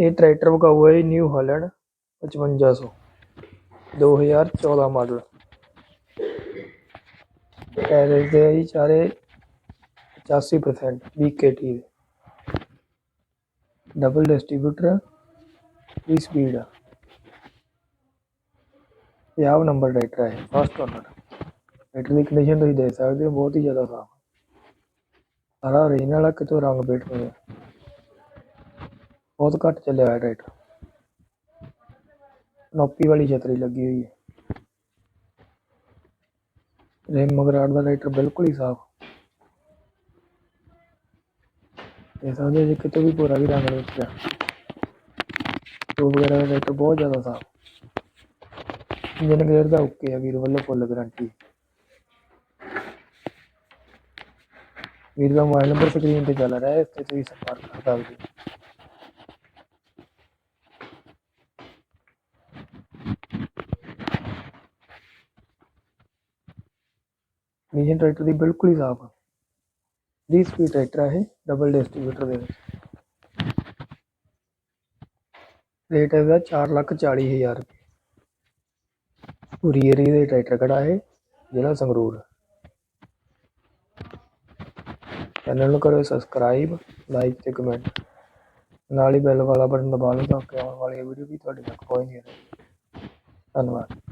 ਇਹ ਟਰੈਕਟਰ ਵਿਕਾਊ ਹੈ ਜੀ ਨਿਊ ਹਾਲੈਂਡ 5500 2014 ਮਾਡਲ। ਟਾਇਰ ਦੇ ਜੀ ਚਾਰੇ 85% BKT ਦੇ। ਡਬਲ ਡਿਸਟ੍ਰੀਬਿਊਟਰ ਦੀ ਸਪੀਡ ਆ। 50 ਨੰਬਰ ਟਰੈਕਟਰ ਹੈ ਫਸਟ ਓਨਰ ਟਰੈਕਟਰ ਦੀ ਕੰਡੀਸ਼ਨ ਤੁਸੀਂ ਦੇਖ ਸਕਦੇ ਹੋ, ਬਹੁਤ ਹੀ ਜ਼ਿਆਦਾ ਸਾਫ਼ ਸਾਰਾ ਓਰੀਜਨਲ ਆ, ਕਿਤੋਂ ਰੰਗ ਬੇਟ ਨਹੀਂ ਆ। ਬਹੁਤ ਘੱਟ ਚੱਲਿਆ ਹੋਇਆ ਟਰੈਕਟਰ। ਨੋਪੀ ਵਾਲੀ ਛਤਰੀ ਲੱਗੀ ਹੋਈ ਹੈ। ਰਿਮ ਮਗਰਾਟ ਦਾ ਟਰੈਕਟਰ ਬਿਲਕੁਲ ਹੀ ਸਾਫ਼। ਇਹ ਸਮਝੋ ਜੇ ਕਿਤੇ ਵੀ ਪੂਰਾ ਵੀ ਰੰਗ ਨਹੀਂ ਉੱਤਰਿਆ ਟੂਬ ਵਗੈਰਾ ਦਾ ਟਰੈਕਟਰ ਬਹੁਤ ਜ਼ਿਆਦਾ ਸਾਫ਼। ਇੰਜਨ ਗੇਅਰ ਦਾ ਓਕੇ ਆ ਵੀਰ, ਵੱਲੋਂ ਫੁੱਲ ਗਾਰੰਟੀ ਵੀਰ ਦਾ ਮੋਬਾਈਲ ਨੰਬਰ ਸਕਰੀਨ ਤੇ ਚੱਲ ਰਿਹਾ ਹੈ, ਇਸ ਤੇ ਤੁਸੀਂ ਸੰਪਰਕ ਕਰ ਸਕਦੇ ਹੋ ਇੰਜਨ ਟਰੈਕਟਰ ਦੀ ਬਿਲਕੁਲ ਹੀ ਸਾਫ਼ ਆ। 20 ਸਪੀਡ ਟਰੈਕਟਰ ਹੈ ਇਹ ਡਬਲ ਡਿਸਟ੍ਰੀਬਿਊਟਰ ਦੇ ਵਿੱਚ। ਰੇਟ ਇਹਦਾ ਚਾਰ ਲੱਖ ਚਾਲੀ ਹਜ਼ਾਰ ਰੁਪਏ। ਪੂਰੀ ਏਰੀਆ ਦੇ ਟਰੈਕਟਰ ਖੜਾ ਹੈ ਜ਼ਿਲ੍ਹਾ ਸੰਗਰੂਰ। ਚੈਨਲ ਨੂੰ ਕਰੋ ਸਬਸਕ੍ਰਾਈਬ ਲਾਈਕ ਤੇ ਕਮੈਂਟ ਨਾਲ ਹੀ ਬੈਲ ਵਾਲਾ ਬਟਨ ਦਬਾ ਲਓ ਤਾਂ ਕਿ ਆਉਣ ਵਾਲੀ ਵੀਡੀਓ ਵੀ ਤੁਹਾਡੇ ਤੱਕ ਪਹੁੰਚਦੀ ਰਹੇ ਧੰਨਵਾਦ।